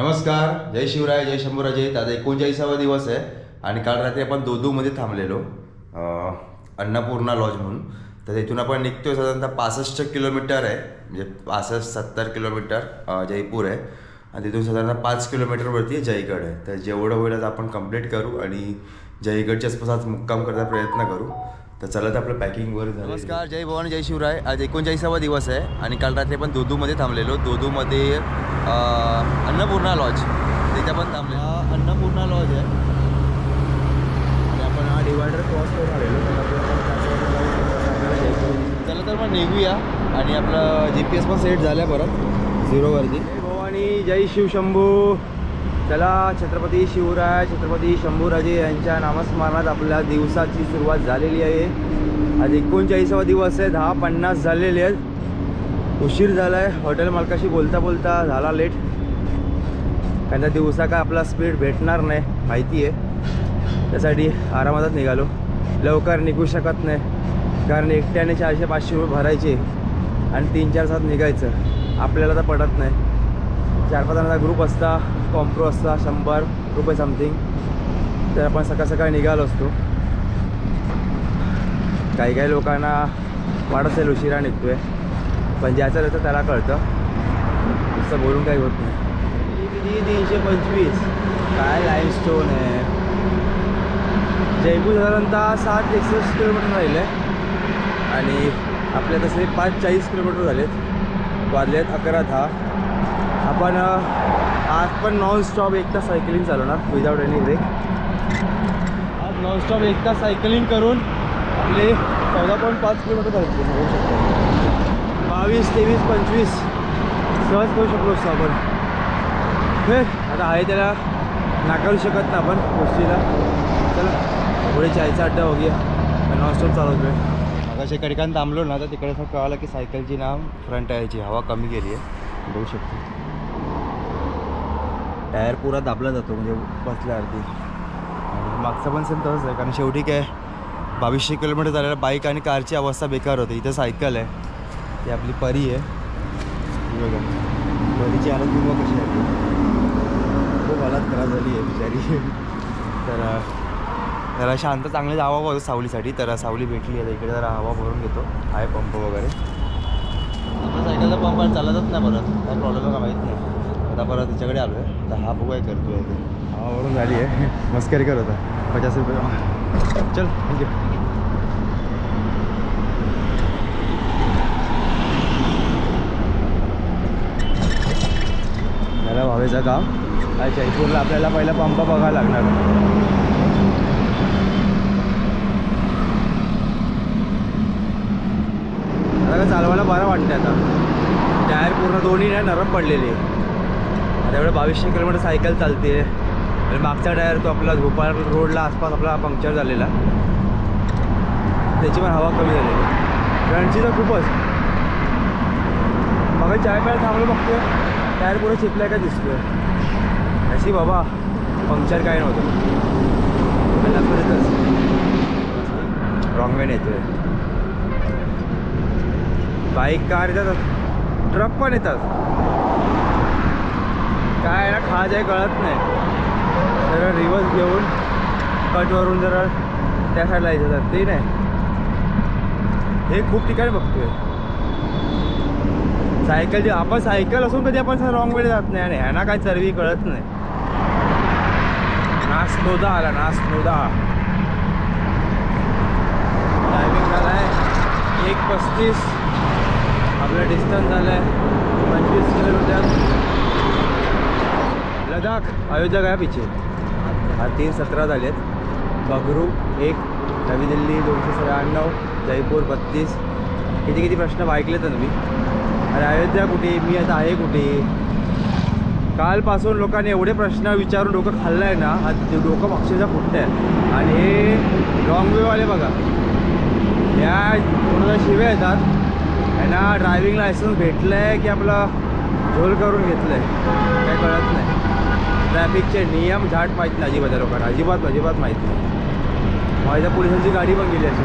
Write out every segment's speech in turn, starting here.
नमस्कार जय शिवराय जय शंभूराजे. आता एकोणचाळीसावा दिवस आहे आणि काल रात्री आपण दोदूमध्ये थांबलेलो अन्नपूर्णा लॉज म्हणून. तर तिथून आपण निघतोय साधारणतः पासष्ट किलोमीटर आहे म्हणजे पासष्ट सत्तर किलोमीटर जयपूर आहे. आणि तिथून साधारणतः पाच किलोमीटरवरती जयगड आहे. तर जेवढं होईल आता आपण कंप्लीट करू आणि जयगडच्या आसपास मुक्काम करायचा प्रयत्न करू. तर चला तर आपलं पॅकिंग झालं. नमस्कार जय भवानी जय शिवराय. आज एकोणचाळीसावा दिवस आहे आणि काल रात्री आपण दोदूमध्ये थांबलेलो. दोदूमध्ये अन्नपूर्णा लॉज तिथे आपण थांबले हा अन्नपूर्णा लॉज आहे. आणि आपण हा डिवायडर क्रॉस करून आलेलो. पण चला तर मग निघूया. आणि आपलं जी पी एस पण सेट झालं आहे परत झिरोवरती जय भवानी जय शिवशंभू. चला छत्रपती शिवराय छत्रपती शंभूराजे यांच्या नामस्मरणात आपल्या दिवसाची सुरुवात झालेली आहे. आज एकोणचाळीसावा दिवस आहे दहा पन्नास झालेले आहेत. उशीर झाला आहे हॉटेल मालकाशी बोलता बोलता झाला लेट कारण त्या दिवसा काय आपला स्पीड भेटणार नाही माहिती आहे. त्यासाठी आरामातच निघालो. लवकर निघू शकत नाही कारण एकट्याने चारशे पाचशे रुपये भरायचे आणि तीन चार सात निघायचं. आपल्याला तर पडत नाही. चार पाच जणांचा ग्रुप असता कॉम्प्रो असता शंभर रुपये समथिंग तर आपण सकाळ सकाळी निघालो असतो. काही काही लोकांना वाढत असेल उशिरा निघतोय पण ज्याचं त्याचं त्याला कळतं. नुसतं बोलून काही होत नाही. किती? तीनशे पंचवीस. काय लाईमस्टोन आहे? जयपूर साधारणतः सात एकसष्ट किलोमीटर राहिले. आणि आपल्या तसे पाच चाळीस किलोमीटर झालेत. वाजलेत अकरा दहा आपण आज पण नॉन स्टॉप एक तास सायकलिंग चालवणार विदाऊट एनी ब्रेक आज नॉन स्टॉप एक तास सायकलिंग करून आपले चौदा पॉईंट पाच किलोमीटर झाले होऊ शकतो. बावीस तेवीस पंचवीस सहज करू शकलो असतो आपण. हे आता आहे त्याला नाकारू शकत ना आपण गोष्टीला चला पुढे चायचा अड्डा हो गया नॉनस्टॉप चालवतोय. मगाशी एका ठिकाणी थांबलो ना तर तिकडे असं कळालं की सायकलची ना फ्रंट टायरची हवा कमी गेली आहे. बघू शकतो. टायर पुरा दाबला जातो म्हणजे बसल्यावरती. मागचं पण सेम तसंच आहे कारण शेवटी काय बावीसशे किलोमीटर झालेलं बाईक आणि कारची अवस्था बेकार होती. इथं सायकल आहे. ती आपली परी आहे. बघा. परीची हालत किंवा कशी आहे खूप हालत खराब झाली आहे बिचारी. तर जरा शांत चांगली हवा होतं सावलीसाठी. तर सावली भेटली आहे. इकडे जरा हवा भरून घेतो. आहे पंप वगैरे. आपण सायकलचा पंप चालतच नाही परत. काय प्रॉब्लेम आहे का माहीत नाही. आता परत त्याच्याकडे आलो आहे तर हा बघू काय आहे ते हवावरून झाली आहे. मस्करी करत होता. पचास रुपये. चल थँक्यू झालं भावेचं काम. काय जयपूरला आपल्याला पहिला पंप बघावा लागणार. आता चालवायला बरं वाटतं आता. टायर पूर्ण दोन्ही नाही नरम पडलेले. एवढं बावीसशे किलोमीटर सायकल चालते. आणि मागचा टायर तो आपला भोपाळ रोडला आसपास आपला पंक्चर झालेला. त्याची पण हवा कमी झालेली फ्रंटची तर खूपच. मग चाय प्यायला थांबलो बघतो टायर पुढे चिपलाय का दिसतोय. अशी बाबा पंक्चर काय नव्हतं. रॉंग वेन येतोय. बाईक कार येतात ट्रक पण येतात. काय ना खाज आहे कळत नाही. जरा रिवर्स घेऊन कटवरून जरा त्या साईडला यायचं तर. ते नाही हे खूप ठिकाणी बघतोय. सायकल जे आपण सायकल असून कधी आपण रॉंग वेळे जात नाही आणि ह्यांना काय चरवी कळत नाही. नास नोदा आला नास नोदा. टायमिंग झाला आहे एक पस्तीस. आपलं डिस्टन्स झालं आहे पंचवीस किलोमीटर. लडाख अयोध्या काय पिछे. हा तीन सतरा झाले आहेत. बगरू एक नवी दिल्ली दोनशे त्र्याण्णव जयपूर बत्तीस. किती किती प्रश्न ऐकले तर तुम्ही? अरे अयोध्या कुठे? मी आता आहे कुठे? कालपासून लोकांनी एवढे प्रश्न विचारून डोकं खाल्लं आहे ना हा ते डोकं पक्षाचा फुटतं आहे आणि हे रॉंग वेवाले बघा. या कोणाला शिव्या येतात? यांना ड्रायव्हिंग लायसन्स भेटलं आहे की आपला झोल करून घेतलं आहे काय कळत नाही. ट्रॅफिकचे नियम झाट माहीत नाही अजिबात लोकांना. अजिबात अजिबात माहीत नाही. माझ्या पोलिसांची गाडी पण गेली अशी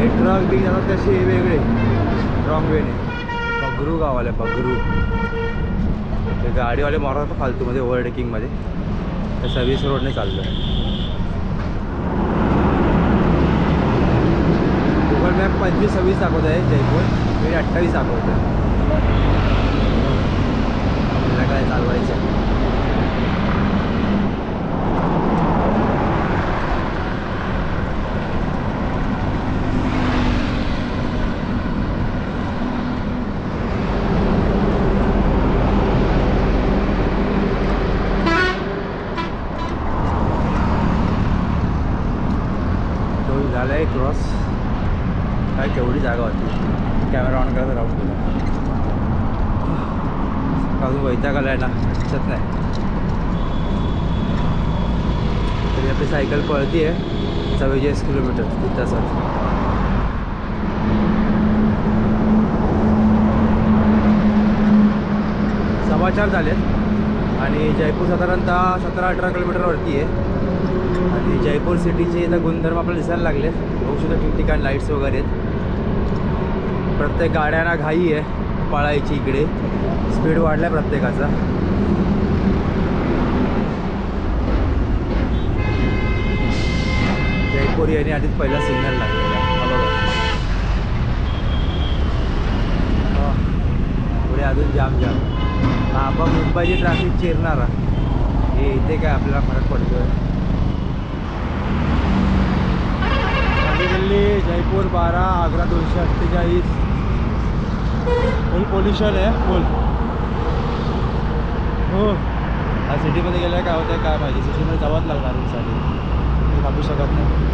हे ट्रक बिक जातात तसे वेगळे. रॉंग वेने बगरू गावाला बगरू. ते गाडीवाले मारतात फालतूमध्ये ओव्हरटेकिंगमध्ये त्या सर्व्हिस रोडने चाललो. आहे गुगल मॅप पंचवीस सव्वीस दाखवत आहे जयपूर. मी अठ्ठावीस दाखवत आहे काय चालवायचं आहे तो झाला आहे क्रॉस काय केवढी जागा होती कॅमेरा ऑन करायचा राहून गेला चालायला दिसत नाही. तरी आपली सायकल पळती आहे चव्वेचाळीस किलोमीटर तीन तासात सव्वा चार झालेत आणि जयपूर साधारणतः सतरा अठरा किलोमीटरवरती आहे. आणि जयपूर सिटीचे इथं गुणधर्म आपल्याला दिसायला लागले. औषधं ठिकठिकाणी लाईट्स वगैरे आहेत. प्रत्येक गाड्यांना घाई आहे. पळायची इकडे. स्पीड वाढला आहे प्रत्येकाचा जयपूर यांनी आधीच पहिला सिग्नल लागलेला हो. पुढे अजून जाम जाम हा आपण मुंबईची ट्रॅफिक चिरणार हे इथे काय आपल्याला फरक पडतोय? नवी दिल्ली जयपूर बारा आग्रा दोनशे अठ्ठेचाळीस. फुल पोल्युशन आहे फुल हो. हा सिटीमध्ये गेल्या काय होतं काय माहिती. सिटीमध्ये जावंच लागणार साठी थांबू शकत नाही.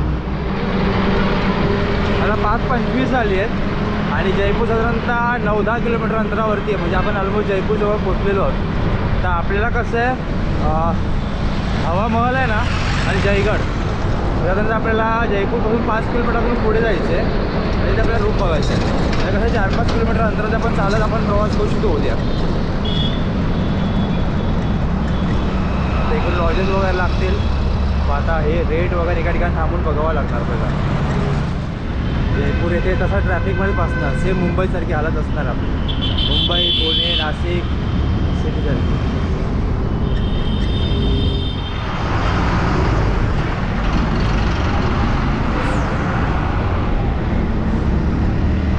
आता पाच पंचवीस झाली आहेत. आणि जयपूर साधारणतः नऊ दहा किलोमीटर अंतरावरती आहे. म्हणजे आपण ऑलमोस्ट जयपूरजवळ पोचलेलो आहोत. तर आपल्याला कसं आहे हवा महल आहे ना आणि जयगड. साधारणतः आपल्याला जयपूरपासून पाच किलोमीटरपासून पुढे जायचं आहे आणि तिथे आपल्याला रूप बघायचं आहे तर कसं चार पाच किलोमीटर अंतरात आपण चालत आपण प्रवास करू शकतो उद्या. आता इकडून लॉजेस वगैरे लागतील. मग आता हे रेट वगैरे एका ठिकाणी थांबून बघावं लागणार आपल्याला जयपूर येथे तसा ट्रॅफिकमध्ये असणार सेम मुंबईसारखी हालत असणार आपली. मुंबई पुणे नाशिक सिटीसारखी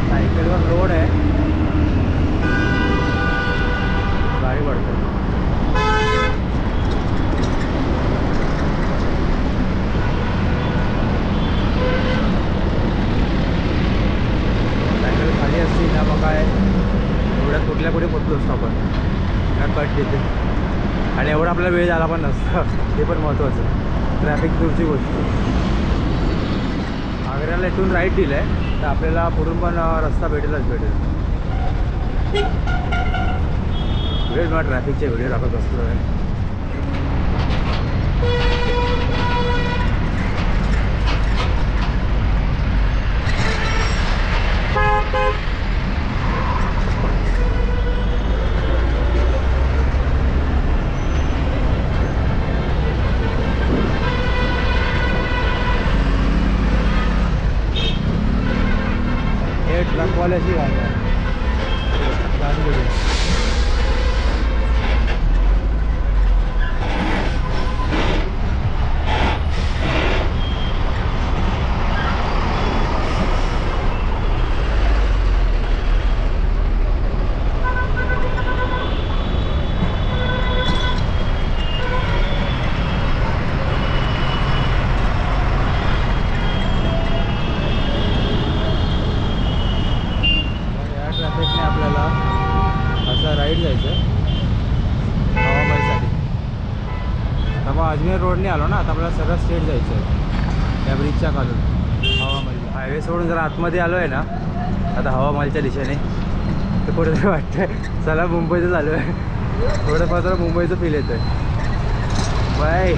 सायकलवर रोड आहे गाडी पडते सायकल खाली असती ना मग काय एवढ्यात कुठल्या कुठे पोचलो असतो आपण ना कट देते आणि एवढा आपला वेळ झाला पण नसतं ते पण महत्त्वाचं ट्रॅफिक दूरची गोष्ट आग्र्याला इथून राईट दिलं आहे तर आपल्याला पुढून पण रस्ता भेटेलच भेटेल. वेळ मला ट्रॅफिकचे व्हिडिओ टाकत असतो. हे ट्रकवाल्याची गाडी आहे गांधीडी. तर या ट्रॅफिकने आपल्याला असं जायचं हवामानसाठी. आता मग अजमेर रोडने आलो ना आता आपल्याला सरळ स्टेट जायचं आहे. त्या ब्रिजच्या खालून. हवामाल हायवे सोडून जर आतमध्ये आलो आहे ना आता हवामालच्या दिशेने. तर कुठेतरी वाटतंय चला मुंबईचं आलो आहे. थोडंफार जरा मुंबईचं फील येतं आहे बाय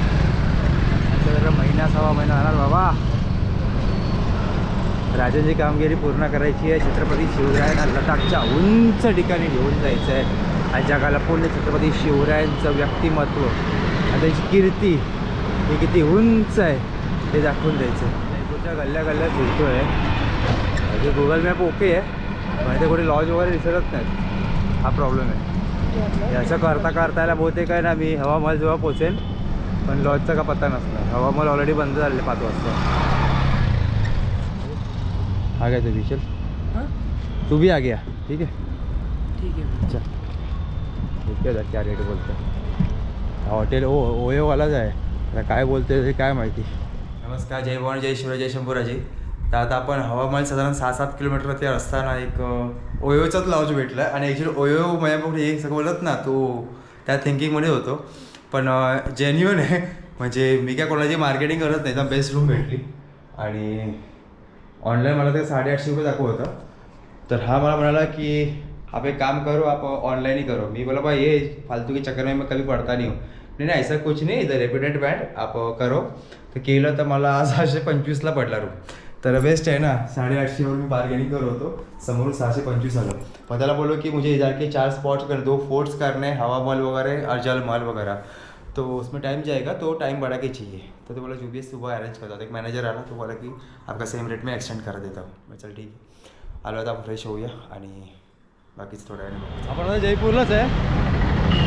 जरा महिना सहा महिना राहणार बाबा. राजांची कामगिरी पूर्ण करायची आहे. छत्रपती शिवरायांना लडाखच्या उंच ठिकाणी घेऊन जायचं आहे. आणि जगाला पूर्ण छत्रपती शिवरायांचं व्यक्तिमत्व आणि त्यांची कीर्ती ही किती उंच आहे ते दाखवून द्यायचं आहे. जयपूरच्या गल्ल्या गल्ल्या फिरतो आहे म्हणजे गुगल मॅप ओके आहे. पण ते कुठे लॉज वगैरे विसरत नाहीत. हा प्रॉब्लेम आहे. याचं असं करता करता याला बहुतेक आहे ना मी हवामहल जेव्हा पोचेन पण लॉजचा का पत्ता नसणार. हवामहल ऑलरेडी बंद झालेलं पाच वाजता. आ गया तू चल। हां? तू भी आ गया ठीक आहे ठीक आहे चल। ठीक आहे क्या रेट बोलतो हॉटेल ओ ओयोवालाच आहे आता काय बोलते ते काय माहिती? नमस्कार जय भवानी जय शिवराय जय शंभूराजी। तर आता आपण हवामान साधारण सहा सात किलोमीटर ते असताना एक ओयोचाच लॉज भेटला आणि ॲक्च्युली ओयो माझ्यापुढे हे सगळं बोलत ना तो त्या थिंकिंगमध्ये होतो. पण जेन्युअन आहे. म्हणजे मी काय कोणाची मार्केटिंग करत नाही तर बेस्ट रूम भेटली. आणि ऑनलाईन मला ते साडेआठशे रुपये दाखवत होतं. तर हा मला म्हणाला की आप एक काम करो आप ऑनलाइन ही करो. मी बोला भाई ये फालतू की चक्कर में मैं कभी पढ़ता नहीं हूँ. नहीं नहीं ऐसा कुछ नाही इधर रेप्युटेड ब्रँड आप करो. तर केलं तर मला सहाशे पंचवीसला पडला रूम तर बेस्ट आहे ना साडेआठशेवर मी बार्गेनिंग करत होतो. समोरून सहाशे पंचवीस आलं. मग त्याला बोलो की मुझे इधर के चार स्पॉट्स कर दो फोर्ट्स करणे हवा मॉल वगैरे अर्जल मॉल वगैरे. तो उसमें टाइम जाएगा तो टाइम बढ़ा के चाहिए। तो तो बोला जो भी सुबह अरेंज करता था एक मैनेजर आला तो बोला की आपका सेम रेट में एक्सटेंड करा देता हूँ। मैं चल ठीक आहे आलो आता फ्रेश होऊया आणि बाकीच थोड्या वेळ आपण आता जयपूरलाच आहे.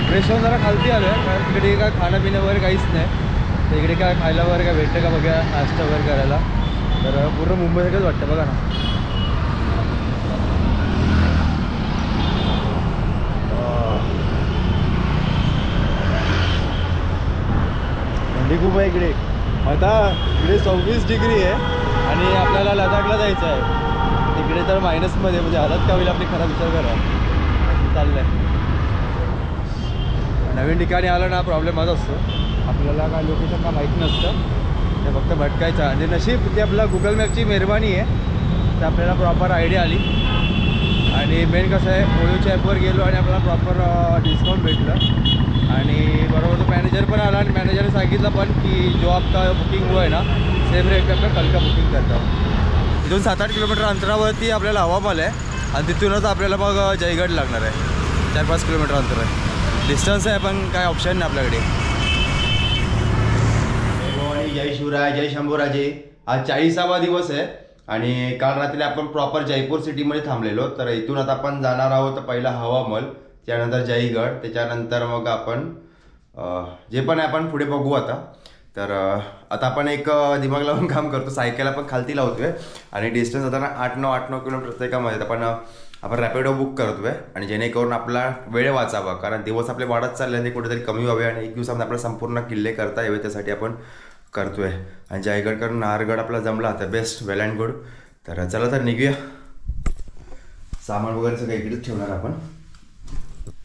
फ्रेश होऊन जरा खालती आलो आहे. कारण तिकडे काय खाणं पिणं वगैरे काहीच नाही. तर इकडे काय खायला वगैरे काय भेटतं का बघा नाश्ता वगैरे करायला. तर पूर्ण मुंबईसारखंच वाटतं बघा ना. थंडी खूप आहे इकडे. आता इकडे सव्वीस डिग्री आहे आणि आपल्याला लडाखला जायचं आहे. तिकडे तर मायनसमध्ये म्हणजे हालत का होईल आपली? खरा विचार करा. चाललं चाललंय. नवीन ठिकाणी आलं ना प्रॉब्लेम माझा असतो. आपल्याला काय लोकेशन का माहीत नसतं. ते फक्त भटकायचं. आणि नशीब ते आपला गुगल मॅपची मेहरबानी आहे. तर आपल्याला प्रॉपर आयडिया आली. आणि मेन कसं आहे ओयोच्या ॲपवर गेलो आणि आपल्याला प्रॉपर डिस्काउंट भेटलं. आणि बरोबर तो मॅनेजर पण आला आणि मॅनेजरने सांगितलं पण की जो आपका बुकिंग हुआ ना सेम रेट पे कल का बुकिंग करता इथून सात आठ किलोमीटर अंतरावरती आपल्याला हवामल आहे आणि तिथूनच आपल्याला मग जयगड लागणार आहे. चार पाच किलोमीटर अंतर आहे. डिस्टन्स आहे पण काय ऑप्शन नाही आपल्याकडे. जय शिवराय जय शंभूराजे. आज चाळीसावा दिवस आहे आणि काल रात्री आपण प्रॉपर जयपूर सिटीमध्ये थांबलेलो. तर इथून आता आपण जाणार आहोत पहिला हवामल. त्यानंतर जयगड त्याच्यानंतर मग आपण जे पण आहे आपण पुढे बघू आता. तर आता आपण एक दिमाग लावून काम करतो. सायकल आपण खालती लावतोय आणि डिस्टन्स आता आठ नऊ आठ नऊ किलोमीटर प्रत्येकामध्ये आपण आपण रॅपिडो बुक करतोय. आणि जेणेकरून आपला वेळ वाचावा. कारण दिवस आपले वाढत चालले आणि ते कुठेतरी कमी व्हावे आणि एक दिवसामध्ये आपल्याला संपूर्ण किल्ले करता यावे त्यासाठी आपण करतोय. आणि जयगड करून नाहरगड आपला जमला आता बेस्ट वेल अँड गुड तर चला तर निघूया. सामान वगैरे सगळं इकडेच ठेवणार आपण.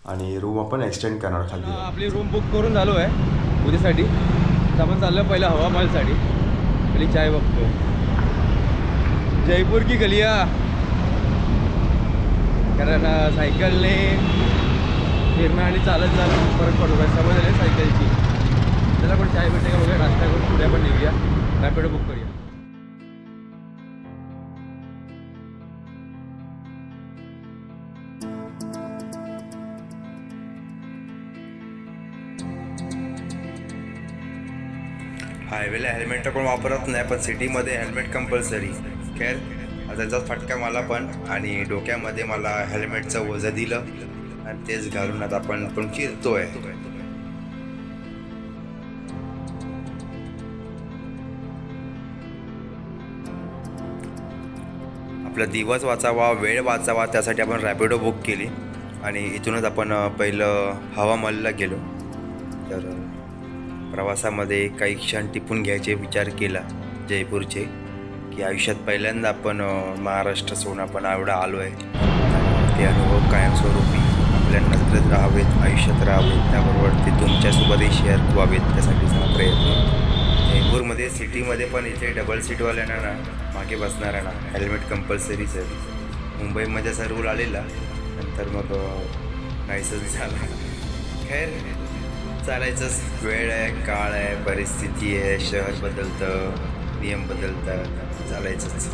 आणि रूम आपण एक्सटेंड करणार खाली आपली रूम बुक करून झालो आहे उद्यासाठी तर आपण चाललो पहिलं हवामालसाठी पहिली चाय बघतो जयपूर की गलिया? कारण सायकलने फिरणं आणि चालत जाणं फरक पडतो. काय सवय झाली सायकलची त्याला पण चाय भेटते का बघूया? नाश्ता करून पुढे आपण निघूया. रॅपिडो बुक करूया. हायवेला हेल्मेट तर कोण वापरत नाही पण सिटीमध्ये हेल्मेट कंपल्सरी खेळ त्याचा फटका मला पण आणि डोक्यामध्ये मला हेल्मेटचं वजन दिलं आणि तेच घालून आता आपण पण फिरतोय. आपला दिवस वाचावा वेळ वाचावा त्यासाठी आपण रॅपिडो बुक केली आणि इथूनच आपण पहिलं हवामहलला गेलो. तर प्रवासामध्ये काही क्षण टिपून घ्यायचे विचार केला जयपूरचे की आयुष्यात पहिल्यांदा आपण महाराष्ट्र सोडून आपण एवढा आलो आहे ते अनुभव कायमस्वरूपी आपल्या नजरेत राहावेत आयुष्यात राहावेत. त्याबरोबर ते तुमच्यासोबतही शेअर व्हावेत त्यासाठीचा प्रयत्न जयपूरमध्ये सिटीमध्ये पण इथे डबल सीटवाल्यांना ना मागे बसणाऱ्यांना हेल्मेट कंपल्सरीच आहे मुंबईमध्ये असा रूल आलेला. नंतर मग नाहीसच झाला. खैर चालायचंच. वेळ आहे काळ आहे परिस्थिती आहे शहर बदलतं नियम बदलतात चालायचंच.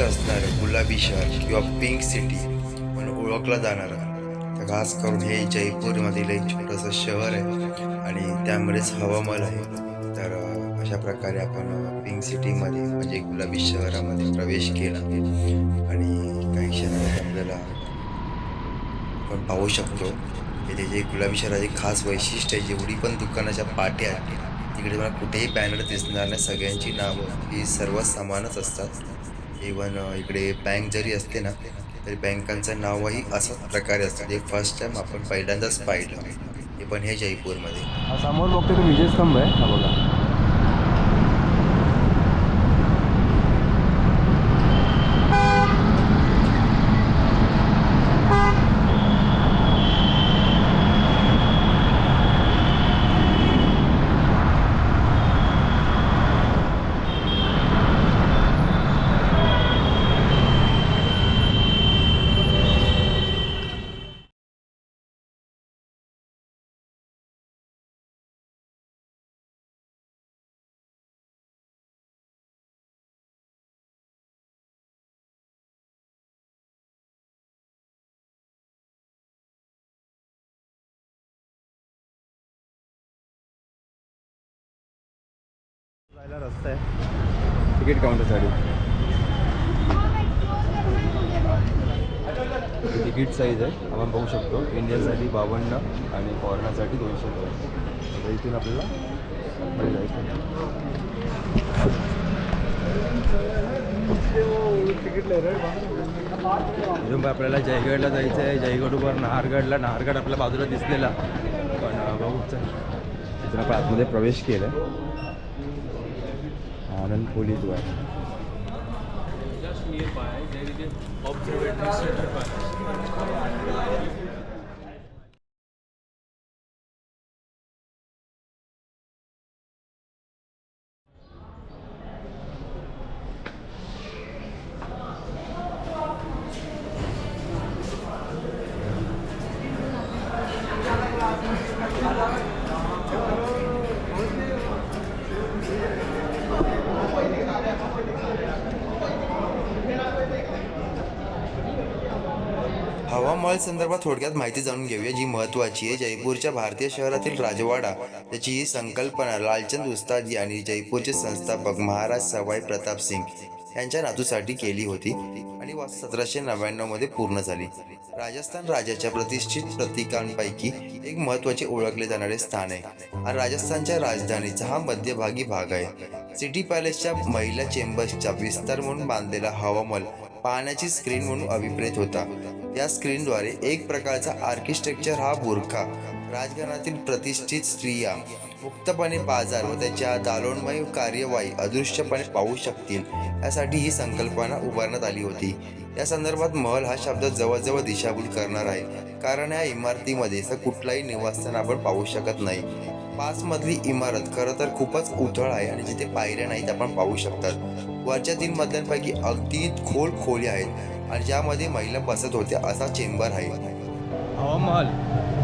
सुप्रसिद्ध असणारे गुलाबी शहर किंवा पिंक सिटी म्हणून ओळखलं जाणारं. तर खास करून हे जयपूरमधील एक छोटंसं शहर आहे आणि त्यामध्येच हवामान आहे. तर अशा प्रकारे आपण पिंक सिटीमध्ये म्हणजे गुलाबी शहरामध्ये प्रवेश केला. आणि काही क्षणात आपल्याला आपण पाहू शकतो इथे जे गुलाबी शहराचे खास वैशिष्ट्य आहे. जेवढी पण दुकानाच्या पाट्या आहेत तिकडे मला कुठेही बॅनर दिसणार नाही. सगळ्यांची नावं ही सर्व समानच असतात. इवन uh, इकडे बँक जरी असते ना तरी बँकांचं नावही असंच प्रकारे असतं. जे फर्स्ट टाइम आपण पहिल्यांदाच पाहिलं हे पण हे जयपूरमध्ये. समोर बघतो तो विजय स्तंभ आहे हा बघा. पहिला रस्ता आहे. तिकीट काउंटरसाठी तिकीट साईज आहे. आपण बघू शकतो. इंडियनसाठी बावन्न आणि फॉरेनरसाठी दोनशे रुपये. इथून आपल्याला अजून इथून आपल्याला जयगडला जायचं आहे. जयगडवर नाहरगडला. नाहरगड आपल्या बाजूला दिसलेला. पण बघूच बघू इथून आपण आतमध्ये प्रवेश केला आनंद पोलीस द्वार Just nearby, there is an observatory mall संदर्भात थोडक्यात माहिती जाणून घेऊया. जी महत्त्वाची आहे जयपूरच्या भारतीय शहरातील राजवाडा त्याची ही संकल्पना लालचंद उस्तादी आणि जयपूरचे संस्थापक महाराज सवाई प्रताप सिंग यांच्या नातूसाठी केली होती आणि वर्ष सतराशे नव्याण्णवमध्ये पूर्ण झाली. राजस्थान राज्याच्या प्रतिष्ठित प्रतीकांपैकी एक महत्त्वाचे ओळखले जाणारे स्थान आहे. आणि राजस्थानच्या राजधानीचा हा मध्यभागी भाग आहे. सिटी पॅलेसच्या महिला चेंबर्सचा विस्तार म्हणून बांधलेला हवामल पाहण्याची स्क्रीन म्हणून अभिप्रेत होता. या स्क्रीनद्वारे एक प्रकारचा आर्किटेक्चर हा बुरखा राजघराण्यातील प्रतिष्ठित स्त्रिया मुक्तपणे बाजार व त्याच्या दालोणमय कार्यवाही अदृश्यपणे पाहू शकतील यासाठी ही संकल्पना उभारण्यात आली होती. या संदर्भात महल हा शब्द जवळजवळ दिशाभूल करणार आहे कारण या इमारतीमध्ये असं कुठलाही निवासस्थान आपण पाहू शकत नाही. पाच इमारत खरं तर खूपच उथळ आहे आणि जिथे पायऱ्या नाहीत आपण पाहू शकतात. वरच्या तीन मजल्यांपैकी अगदी खोल खोली आहेत. आणि ज्यामध्ये महिला बसत होत्या असा चेंबर आहे. हवामहल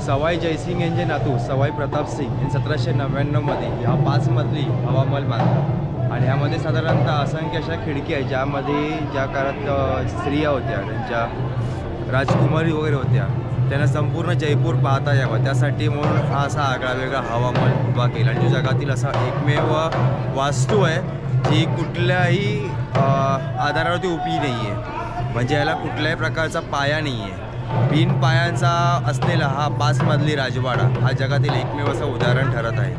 सवाई जयसिंग यांचे नातू सवाई प्रताप सिंग यांनी सतराशे नव्याण्णवमध्ये ह्या पाच मजली हवामहल बांधला. आणि ह्यामध्ये साधारणतः असंख्य अशा खिडकी आहेत ज्यामध्ये ज्या काळात स्त्रिया होत्या त्यांच्या राजकुमारी वगैरे होत्या त्यांना संपूर्ण जयपूर पाहता यावं. त्यासाठी म्हणून हा असा आगळा वेगळा हवामान उभा केला. आणि जो जगातील असा एकमेव वास्तू आहे जी कुठल्याही आधारावरती उभी नाही आहे म्हणजे याला कुठल्याही प्रकारचा पाया नाही आहे बिन पायांचा असलेला हा पाचमधली राजवाडा हा जगातील एकमेव असं उदाहरण ठरत आहे.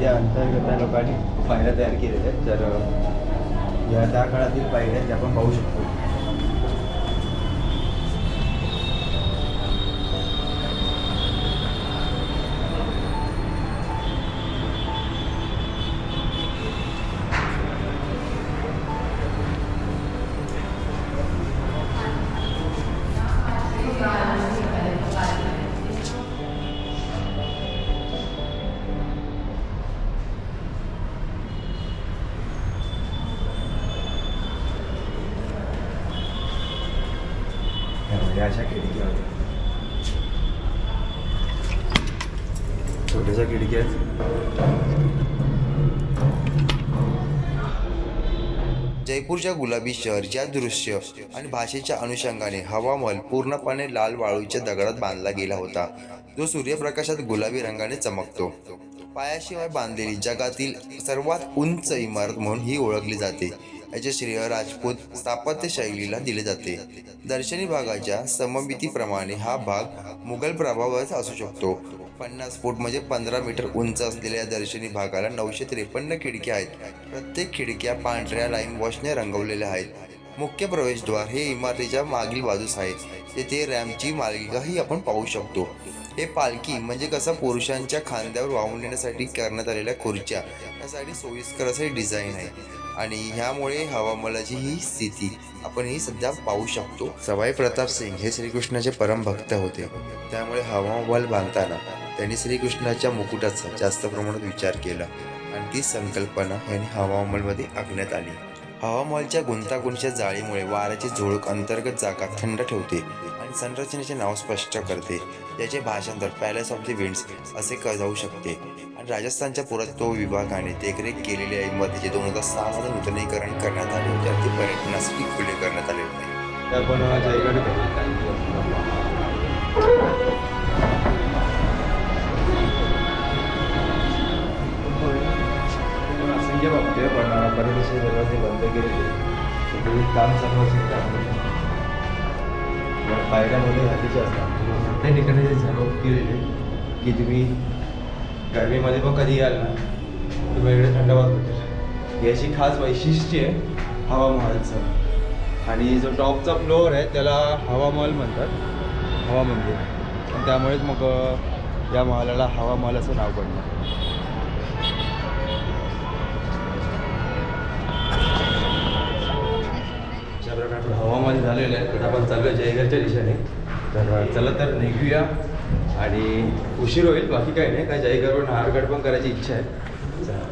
कायद्या अंतर्गत त्या लोकांनी पायऱ्या तयार केलेल्या आहेत. तर या त्या काळातील पायऱ्या त्या आपण पाहू शकतो. जयपूरच्या गुलाबी शहर ज्या दृश्य आणि भाषेच्या अनुषंगाने हवामहल पूर्णपणे लाल वाळूच्या दगडात बांधला गेला होता. जो सूर्यप्रकाशात गुलाबी रंगाने चमकतो. पायाशिवाय बांधलेली जगातील सर्वात उंच इमारत म्हणून ही ओळखली जाते. याचे श्रेय राजपूत स्थापत्य शैलीला दिले जाते. दर्शनी भागाच्या सममितीप्रमाणे हा भाग मुघल प्रभावाचा असू शकतो. पन्नास फूट म्हणजे पंधरा मीटर उंच असलेल्या दर्शनी भागाला नऊशे त्रेपन्न खिडक्या आहेत. प्रत्येक खिडक्या पांढऱ्या लाईन वॉशने रंगवलेल्या आहेत. मुख्य प्रवेशद्वार हे इमारतीच्या मागील बाजूस आहे. तेथे रॅम्पची मालिकाही आपण पाहू शकतो. हे पालखी म्हणजे कसं पुरुषांच्या खांद्यावर वाहून नेण्यासाठी करण्यात आलेल्या खुर्च्या. यासाठी सोयीस्कर असे डिझाईन आहे. आणि ह्यामुळे हवामानाची ही स्थिती आपण ही सध्या पाहू शकतो. सवाई प्रताप सिंग हे श्रीकृष्णाचे परम भक्त होते. त्यामुळे हवामहल बांधताना त्यांनी श्रीकृष्णाच्या मुकुटाचा जास्त प्रमाणात विचार केला. आणि ती संकल्पना यांनी हवामॉलमध्ये आखण्यात आली. हवामॉलच्या गुंतागुंतीच्या जाळीमुळे वाऱ्याची झुळूक अंतर्गत जागा थंड ठेवते आणि संरचनेचे नाव स्पष्ट करते. याचे भाषांतर पॅलेस ऑफ द विंड्स असे क जाऊ शकते. आणि राजस्थानच्या पुरातत्व विभागाने देखरेख केलेल्या इमारतीचे दोन हजार सहामध्ये नूतनीकरण करण्यात आले होते. ते पर्यटनासाठी खुले करण्यात आले होते. तर बघतोय पण बरेच असे दरवाजे बंद केलेले ते काम चालू असेल पायऱ्यामध्ये म्हणजे घातीचे असतात. त्या ठिकाणी जे झरोप केलेले की तुम्ही गरमीमध्ये पण कधी याल ना तुम्ही इकडे थंड वाजत याची खास वैशिष्ट्य आहे हवामहलचं. आणि जो टॉपचा फ्लोअर आहे त्याला हवामहल म्हणतात. हवा मंदिर. आणि त्यामुळेच मग या महालाला हवामहल असं नाव पडलं. हवामान आहे. पण आपण चाललो जयगडच्या दिशेने. तर चला तर निघूया. आणि उशीर होईल बाकी काही नाही. काय जयगडवर नाहरगड पण करायची इच्छा आहे. चला.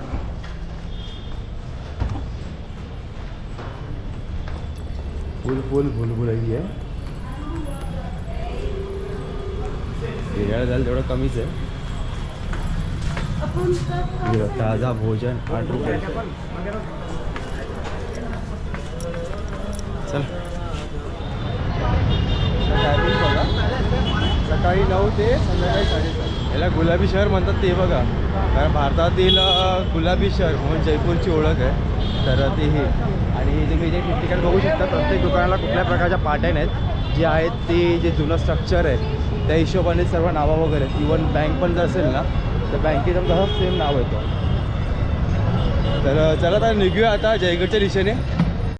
फुल फुल भुलभुलही आहे. फिरायला झालं तेवढं कमीच आहे. ताजा भोजन आठ रुपये. चल. टायमिंग बघा सकाळी नऊ ते संध्याकाळी साडेसात. याला गुलाबी शहर म्हणतात ते बघा. कारण भारतातील गुलाबी शहर म्हणून जयपूरची ओळख आहे. तर ते हे. आणि तुम्ही जे ठिकठिकाणी बघू शकता प्रत्येक दुकानाला कुठल्या प्रकारच्या पाट्या आहेत जे आहेत ते जे जुनं स्ट्रक्चर आहे त्या हिशोबाने सर्व नावं वगैरे इवन बँक पण जर असेल ना तर बँकेचं तसंच सेम नाव येतं तर चला तर निघूया आता जयगडच्या दिशेने.